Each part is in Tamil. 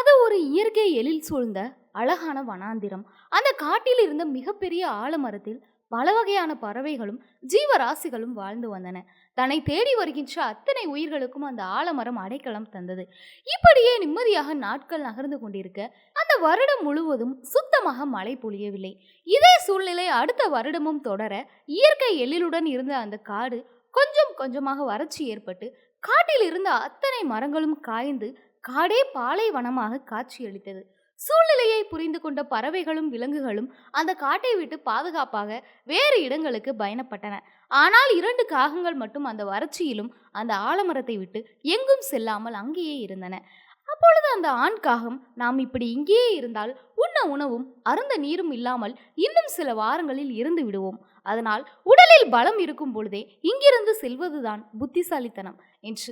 அது ஒரு இயற்கை எழில் சூழ்ந்த அழகான வனாந்திரம். அந்த காட்டில் இருந்த மிகப்பெரிய ஆலமரத்தில் பல வகையான பறவைகளும் ஜீவராசிகளும் வாழ்ந்து வந்தன. தன்னை தேடி வருகின்ற அத்தனை உயிர்களுக்கும் அந்த ஆலமரம் அடைக்கலம் தந்தது. இப்படியே நிம்மதியாக நாட்கள் நகர்ந்து கொண்டிருக்க அந்த வருடம் முழுவதும் சுத்தமாக மழை பொழியவில்லை. இதே சூழ்நிலை அடுத்த வருடமும் தொடர இயற்கை எழிலுடன் இருந்த அந்த காடு கொஞ்சம் கொஞ்சமாக வறட்சி ஏற்பட்டு காட்டில் இருந்த அத்தனை மரங்களும் காய்ந்து காடே பாலைவனமாக காட்சியளித்தது. சூழ்நிலையை புரிந்து கொண்ட பறவைகளும் விலங்குகளும் அந்த காட்டை விட்டு பாதுகாப்பாக வேறு இடங்களுக்கு பயணப்பட்டன. ஆனால் இரண்டு காகங்கள் மட்டும் அந்த வறட்சியிலும் அந்த ஆலமரத்தை விட்டு எங்கும் செல்லாமல் அங்கேயே இருந்தன. அப்பொழுது அந்த ஆண் காகம் நாம் இப்படி இங்கேயே இருந்தால் உண்ண உணவும் அருந்த நீரும் இல்லாமல் இன்னும் சில வாரங்களில் இருந்து விடுவோம். அதனால் உடலில் பலம் இருக்கும் பொழுதே இங்கிருந்து செல்வதுதான் புத்திசாலித்தனம் என்று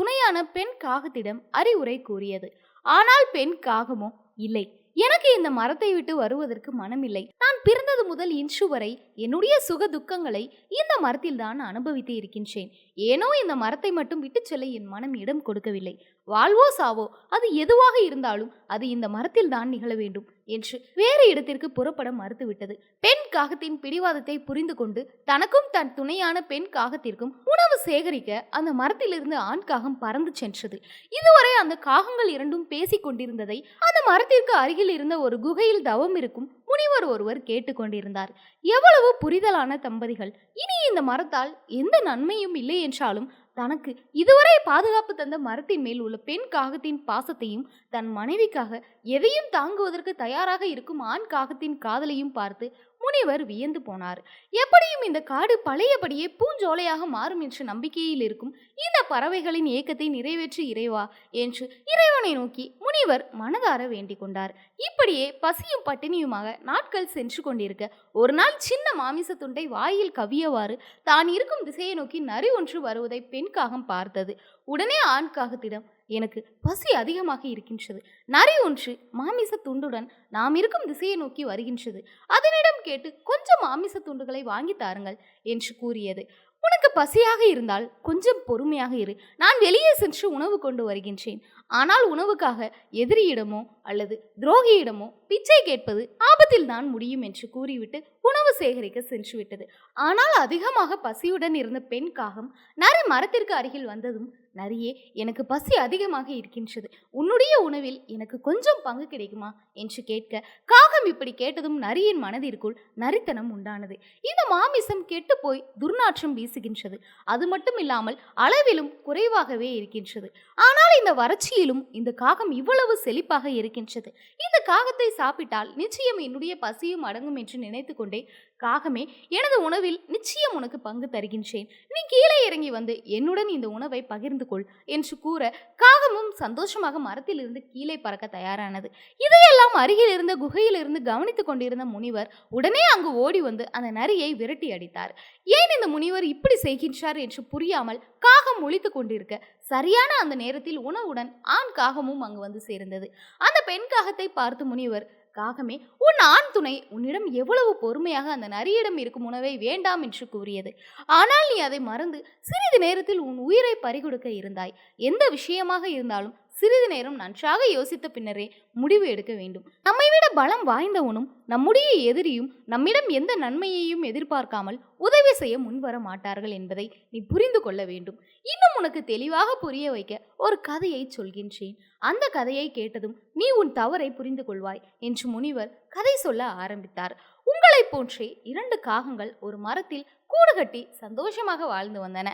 துணையான பெண் காகத்திடம் அறிவுரை கூறியது. ஆனால் பெண் காகமோ? இல்லை. எனக்கு இந்த மரத்தை விட்டு வருவதற்கு மனமில்லை. நான் பிறந்தது முதல் இன்று வரை என்னுடைய சுக துக்கங்களை இந்த மரத்தில் தான் அனுபவித்து இருக்கின்றேன். ஏனோ இந்த மரத்தை மட்டும் விட்டு செல்ல என் மனம் இடம் கொடுக்கவில்லை. வாழ்வோ சாவோ அது எதுவாக இருந்தாலும் அது இந்த மரத்தில் தான் நிகழ வேண்டும். என்று வேறு இடத்திற்கு புறப்பட மறுத்துவிட்டது. பெண் காகத்தின் பிடிவாதத்தை புரிந்து கொண்டு தனக்கும் தன் துணையான பெண் காகத்திற்கும் உணவு சேகரிக்க அந்த மரத்திலிருந்து ஆண் காகம் பறந்து சென்றது. இதுவரை அந்த காகங்கள் இரண்டும் பேசிக் கொண்டிருந்ததை அந்த மரத்திற்கு அருகில் இருந்த ஒரு குகையில் தவம் இருக்கும் முனிவர் ஒருவர் கேட்டுக்கொண்டிருந்தார் எவ்வளவு புரிதலான தம்பதிகள். இனி இந்த மரத்தால் எந்த நன்மையும் இல்லை என்றாலும் தனக்கு இதுவரை பாதுகாப்பு தந்த மரத்தின் மேல் உள்ள பெண் காகத்தின் பாசத்தையும் தன் மனைவிக்காக எதையும் தாங்குவதற்கு தயாராக இருக்கும் ஆண் காகத்தின் காதலையும் பார்த்து முனிவர் வியந்து போனார். எப்படியும் இந்த காடு பழையபடியே பூஞ்சோலையாக மாறும் என்ற நம்பிக்கையில் இருக்கும் இந்த பறவைகளின் ஏக்கத்தை நிறைவேற்றி இறைவா என்று இறைவனை நோக்கி முனிவர் மனதார வேண்டிக் கொண்டார். இப்படியே பசியும் பட்டினியுமாக நாட்கள் சென்று கொண்டிருக்க ஒரு நாள் சின்ன மாமிச துண்டை வாயில் கவியவாறு தான் இருக்கும் திசையை நோக்கி நரி ஒன்று வருவதை பெண் காகம் பார்த்தது. உடனே ஆண் காகத்திடம் எனக்கு பசி அதிகமாக இருக்கின்றது. நரி ஒன்று மாமிச துண்டுடன் நாம் இருக்கும் திசையை நோக்கி வருகின்றது. அதனிடம் கேட்டு கொஞ்சம் மாமிச துண்டுகளை வாங்கி தாருங்கள் என்று கூறியது. உனக்கு பசியாக இருந்தால் கொஞ்சம் பொறுமையாக இரு. நான் வெளியே சென்று உணவு கொண்டு வருகின்றேன். ஆனால் உணவுக்காக எதிரியிடமோ அல்லது துரோகியிடமோ பிச்சை கேட்பது ஆபத்தில் தான் முடியும் என்று கூறிவிட்டு உணவு சேகரிக்க சென்று விட்டது. ஆனால் அதிகமாக பசியுடன் இருந்த பெண் காகம் நரி மரத்திற்கு அருகில் வந்ததும் நரியே எனக்கு பசி அதிகமாக இருக்கின்றது. உன்னுடைய உணவில் எனக்கு கொஞ்சம் பங்கு கிடைக்குமா? என்று கேட்க காகம் இப்படி கேட்டதும் நரியின் மனதிற்குள் நரித்தனம் உண்டானது. இந்த மாமிசம் கெட்டு போய் துர்நாற்றம் வீசுகின்றது. அது மட்டும் இல்லாமல் அளவிலும் குறைவாகவே இருக்கின்றது. ஆனால் இந்த வறட்சியிலும் இந்த காகம் இவ்வளவு செழிப்பாக இருக்கின்றது. இந்த காகத்தை சாப்பிட்டால் நிச்சயம் என்னுடைய பசியும் அடங்கும் என்று நினைத்து கொண்டே காகமே எனது உணவில் நிச்சயம் உனக்கு பங்கு தருகின்றேன். நீ கீழே இறங்கி வந்து என்னுடன் இந்த உணவை பகிர்ந்து கொள் என்று கூற காகமும் சந்தோஷமாக மரத்திலிருந்து கீழே பறக்க தயாரானது. இதையெல்லாம் அருகில் இருந்த குகையிலிருந்து கவனித்துக் கொண்டிருந்த முனிவர் உடனே அங்கு ஓடி வந்து அந்த நரியை விரட்டி அடித்தார். ஏன் இந்த முனிவர் இப்படி செய்கின்றார் என்று புரியாமல் காகம் ஒழித்து கொண்டிருக்க சரியான அந்த நேரத்தில் உணவுடன் ஆண் காகமும் அங்கு வந்து சேர்ந்தது. அந்த பெண் காகத்தை பார்த்து முனிவர் காகமே உன் ஆண் துணை உன்னிடம் எவ்வளவு பொறுமையாக அந்த நரியிடம் இருக்கும் உணவை வேண்டாம் என்று கூறியது. ஆனால் நீ அதை மறந்து சிறிது நேரத்தில் உன் உயிரை பறிகொடுக்க இருந்தாய். எந்த விஷயமாக இருந்தாலும் சிறிது நேரம் நன்றாக யோசித்த பின்னரே முடிவு எடுக்க வேண்டும். நம்மை விட பலம் வாய்ந்தவனும் நம்முடைய எதிரியும் நம்மிடம் எந்த நன்மையையும் எதிர்பார்க்காமல் உதவி செய்ய முன்வர மாட்டார்கள் என்பதை நீ புரிந்து கொள்ள வேண்டும். இன்னும் உனக்கு தெளிவாக புரிய வைக்க ஒரு கதையை சொல்கின்றேன். அந்த கதையை கேட்டதும் நீ உன் தவறை புரிந்து கொள்வாய் என்று முனிவர் கதை சொல்ல ஆரம்பித்தார். உங்களைப் போன்றே இரண்டு காகங்கள் ஒரு மரத்தில் கூடு கட்டி சந்தோஷமாக வாழ்ந்து வந்தன.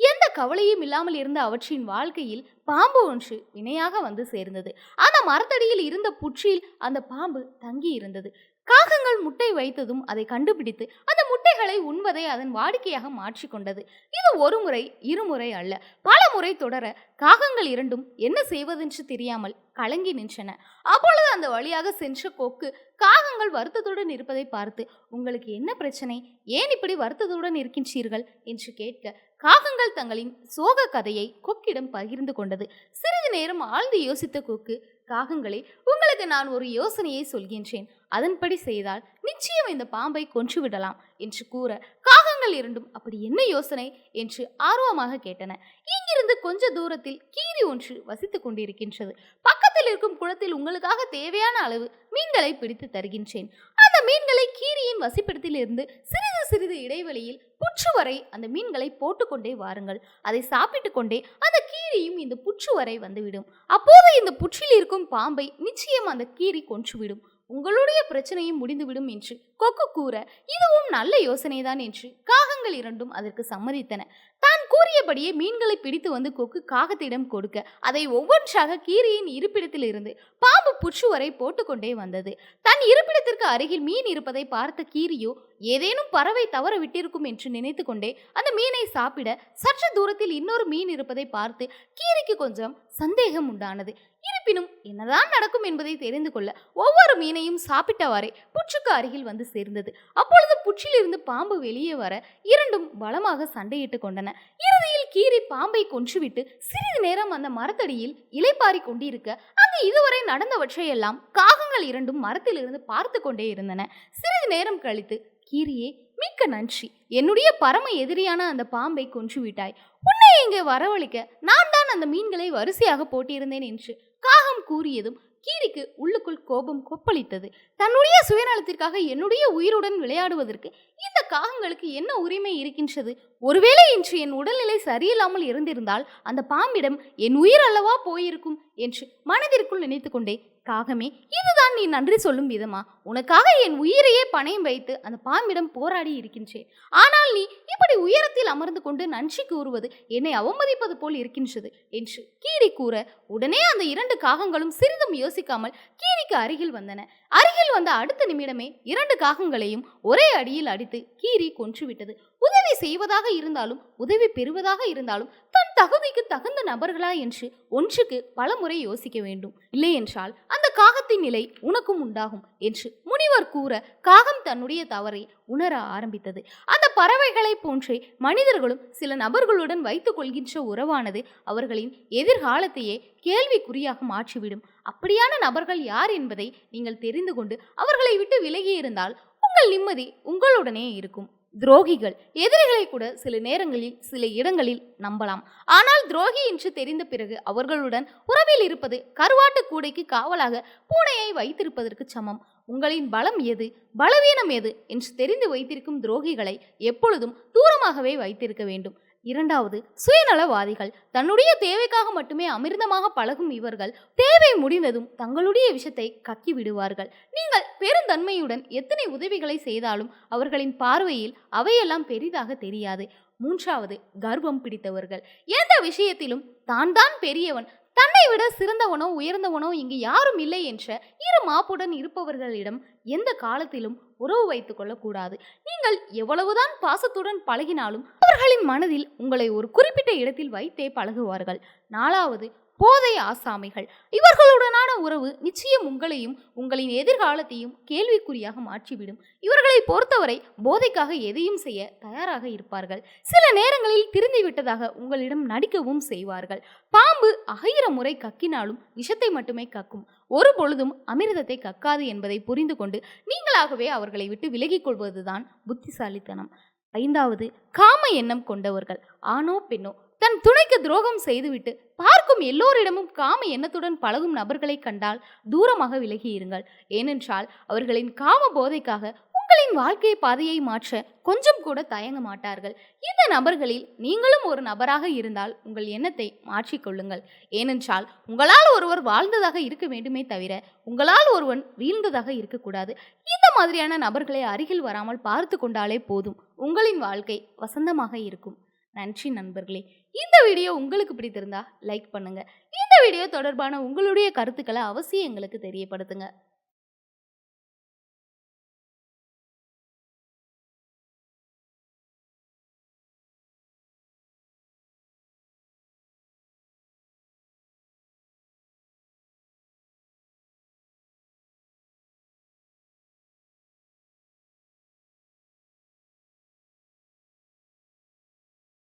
எந்த கவலையும் இல்லாமல் இருந்த அவற்றின் வாழ்க்கையில் பாம்பு ஒன்று வினையாக வந்து சேர்ந்தது. அந்த மரத்தடியில் இருந்த புற்றில் அந்த பாம்பு தங்கி இருந்தது. காகங்கள் முட்டை வைத்ததும் அதை கண்டுபிடித்து அந்த முட்டைகளை உண்பதை அதன் வாடிக்கையாக மாற்றிக்கொண்டது இது ஒரு முறை இருமுறை அல்ல. பல முறை தொடர காகங்கள் இரண்டும் என்ன செய்வதென்று தெரியாமல் கலங்கி நின்றன. அப்பொழுது அந்த வழியாக சென்ற கொக்கு காகங்கள் வருத்தத்துடன் இருப்பதை பார்த்து உங்களுக்கு என்ன பிரச்சனை? ஏன் இப்படி வருத்தத்துடன் இருக்கின்றீர்கள்? என்று கேட்க காகங்கள் தங்களின் சோக கதையை கொக்கிடம் பகிர்ந்து கொண்டது. சிறிது நேரம் ஆழ்ந்து யோசித்த கொக்கு காகங்களே உங்களுக்கு நான் ஒரு யோசனையை சொல்கின்றேன். அதன்படி செய்தால் நிச்சயம் இந்த பாம்பை கொன்று விடலாம் என்று கூற காகங்கள் இரண்டும் அப்படி என்ன யோசனை? என்று ஆர்வமாக கேட்டன. இங்கிருந்து கொஞ்ச தூரத்தில் கீரி ஒன்று வசித்துக் கொண்டிருக்கின்றது. பக்கத்தில் இருக்கும் குளத்தில் உங்களுக்காக தேவையான அளவு மீன்களை பிடித்து தருகின்றேன். அந்த மீன்களை கீரியின் வசிப்பிடத்திலிருந்து சிறிது சிறிது இடைவெளியில் புற்று வரை அந்த மீன்களை போட்டுக்கொண்டே வாருங்கள். அதை சாப்பிட்டு கொண்டே அந்த கீரியும் இந்த புற்று வரை வந்துவிடும். அப்போது இந்த புற்றில் இருக்கும் பாம்பை நிச்சயம் அந்த கீரி கொன்றுவிடும். உங்களுடைய பிரச்சனையும் முடிந்துவிடும் என்று கொக்கு கூற இதுவும் நல்ல யோசனைதான் என்று காகங்கள் இரண்டும் அதற்கு சம்மதித்தன. தான் கூறியபடியே மீன்களை பிடித்து வந்து கொக்கு காகத்திடம் கொடுக்க அதை ஒவ்வொன்றாக கீரியின் இருப்பிடத்தில் இருந்து பாம்பு புற்று வரை போட்டுக்கொண்டே வந்தது. தன் இருப்பிடத்திற்கு அருகில் மீன் இருப்பதை பார்த்த கீரியோ ஏதேனும் பறவை தவற விட்டிருக்கும் என்று நினைத்து கொண்டே அந்த மீனை சாப்பிட சற்று தூரத்தில் இன்னொரு மீன் இருப்பதை பார்த்து கீரிக்கு கொஞ்சம் சந்தேகம் உண்டானது. இருப்பினும் என்னதான் நடக்கும் என்பதை தெரிந்து கொள்ள ஒவ்வொரு மீனையும் சாப்பிட்டவாறே புற்றுக்கு அருகில் வந்து சேர்ந்தது. அப்பொழுது புற்றிலிருந்து பாம்பு வெளியே வர இரண்டும் பலமாக சண்டையிட்டு கொண்டன. இறுதியில் கீரி பாம்பை கொன்றுவிட்டு சிறிது நேரம் அந்த மரத்தடியில் இலைப்பாரி கொண்டிருக்க அங்கு இதுவரை நடந்தவற்றையெல்லாம் காகங்கள் இரண்டும் மரத்திலிருந்து பார்த்து கொண்டே இருந்தன. சிறிது நேரம் கழித்து கீரியே மிக்க நன்றி. என்னுடைய பரம எதிரியான அந்த பாம்பை கொன்று விட்டாய் உன்னை இங்கே வரவழைக்க நான் தான் அந்த மீன்களை வரிசையாக போட்டிருந்தேன் என்று காகம் கூறியதும் கீரிக்கு உள்ளுக்குள் கோபம் கொப்பளித்தது. தன்னுடைய சுயநலத்திற்காக என்னுடைய உயிருடன் விளையாடுவதற்கு இந்த காகங்களுக்கு என்ன உரிமை இருக்கின்றது? ஒருவேளை இன்று என் உடல்நிலை சரியில்லாமல் இருந்திருந்தால் அந்த பாம்பிடம் என் உயிர் அல்லவா போயிருக்கும்? என்று மனதிற்குள் நினைத்து கொண்டே காகமே இதுதான் நீ நன்றி சொல்லும் விதமா? உனக்காக என் உயிரையே பணையம் வைத்து அந்த பாம்பிடம் போராடி இருக்கின்றேன். ஆனால் நீ இப்படி உயரத்தில் அமர்ந்து கொண்டு நன்றி கூறுவது என்னை அவமதிப்பது போல் இருக்கின்றது என்று கீரி கூற உடனே அந்த இரண்டு காகங்களும் சிறிதும் யோசிக்காமல் கீரிக்கு அருகில் வந்தன. அருகில் வந்த அடுத்த நிமிடமே இரண்டு காகங்களையும் ஒரே அடியில் அடித்து கீரி கொன்றுவிட்டது. செய்வதாக இருந்தாலும் உதவி பெறுவதாக இருந்தாலும் தன் தகுதிக்கு தகுந்த நபர்களா என்று ஒன்றுக்கு பலமுறை யோசிக்க வேண்டும். இல்லை என்றால் அந்த காகத்தின் நிலை உனக்கும் உண்டாகும் என்று முனிவர் கூற காகம் தன்னுடைய தவறை உணர ஆரம்பித்தது. அந்த பறவைகளை போன்றே மனிதர்களும் சில நபர்களுடன் வைத்துக் கொள்கின்ற உறவானது அவர்களின் எதிர்காலத்தையே கேள்விக்குறியாக மாற்றிவிடும். அப்படியான நபர்கள் யார் என்பதை நீங்கள் தெரிந்து கொண்டு அவர்களை விட்டு விலகியிருந்தால் உங்கள் நிம்மதி உங்களுடனே இருக்கும். துரோகிகள். எதிரிகளை கூட சில நேரங்களில் சில இடங்களில் நம்பலாம். ஆனால் துரோகி என்று தெரிந்த பிறகு அவர்களுடன் உறவில் இருப்பது கருவாட்டு கூடைக்கு காவலாக பூனையை வைத்திருப்பதற்கு சமம். உங்களின் பலம் எது? பலவீனம் எது? என்று தெரிந்து வைத்திருக்கும் துரோகிகளை எப்பொழுதும் தூரமாகவே வைத்திருக்க வேண்டும். இரண்டாவது சுயநலவாதிகள். தன்னுடைய தேவைக்காக மட்டுமே அமிர்தமாக பழகும் இவர்கள் தேவை முடிந்ததும் தங்களுடைய விஷத்தை கக்கி விடுவார்கள். நீங்கள் பெருந்தன்மையுடன் எத்தனை உதவிகளை செய்தாலும் அவர்களின் பார்வையில் அவையெல்லாம் பெரிதாக தெரியாது. மூன்றாவது கர்வம் பிடித்தவர்கள். எந்த விஷயத்திலும் தான் தான் பெரியவன் தன்னை விட சிறந்தவனோ உயர்ந்தவனோ இங்கு யாரும் இல்லை என்ற இரு மாப்புடன் இருப்பவர்களிடம் எந்த காலத்திலும் உறவு வைத்துக் கொள்ளக்கூடாது. நீங்கள் எவ்வளவுதான் பாசத்துடன் பழகினாலும் அவர்களின் மனதில் உங்களை ஒரு குறிப்பிட்ட இடத்தில் வைத்தே பழகுவார்கள். நாலாவது போதை ஆசாமிகள். இவர்களுடனான உறவு நிச்சயம் உங்களையும் உங்களின் எதிர்காலத்தையும் கேள்விக்குறியாக மாற்றிவிடும். இவர்களை பொறுத்தவரை போதைக்காக எதையும் செய்ய தயாராக இருப்பார்கள். சில நேரங்களில் திருந்தி விட்டதாக உங்களிடம் நடிக்கவும் செய்வார்கள். பாம்பு அகையிற முறை கக்கினாலும் விஷத்தை மட்டுமே கக்கும். ஒரு பொழுதும் அமிர்தத்தை கக்காது என்பதை புரிந்து கொண்டு நீங்களாகவே அவர்களை விட்டு விலகிக் கொள்வதுதான் புத்திசாலித்தனம். ஐந்தாவது காம எண்ணம் கொண்டவர்கள். ஆணோ பெண்ணோ தன் துணைக்கு துரோகம் செய்துவிட்டு பார்க்கும் எல்லோரிடமும் காம எண்ணத்துடன் பழகும் நபர்களை கண்டால் தூரமாக விலகி இருங்கள். ஏனென்றால் அவர்களின் காம போதைக்காக உங்களின் வாழ்க்கை பாதையை மாற்ற கொஞ்சம் கூட தயங்க மாட்டார்கள். இந்த நபர்களில் நீங்களும் ஒரு நபராக இருந்தால் உங்கள் எண்ணத்தை மாற்றிக்கொள்ளுங்கள் ஏனென்றால் உங்களால் ஒருவர் வாழ்ந்ததாக இருக்க வேண்டுமே தவிர உங்களால் ஒருவன் வீழ்ந்ததாக இருக்கக்கூடாது. இந்த மாதிரியான நபர்களை அருகில் வராமல் பார்த்து கொண்டாலே போதும். உங்களின் வாழ்க்கை வசந்தமாக இருக்கும். நன்றி நண்பர்களே. இந்த வீடியோ உங்களுக்கு பிடித்திருந்தா லைக் பண்ணுங்கள் இந்த வீடியோ தொடர்பான உங்களுடைய கருத்துக்களை அவசியம் எங்களுக்கு தெரியப்படுத்துங்க.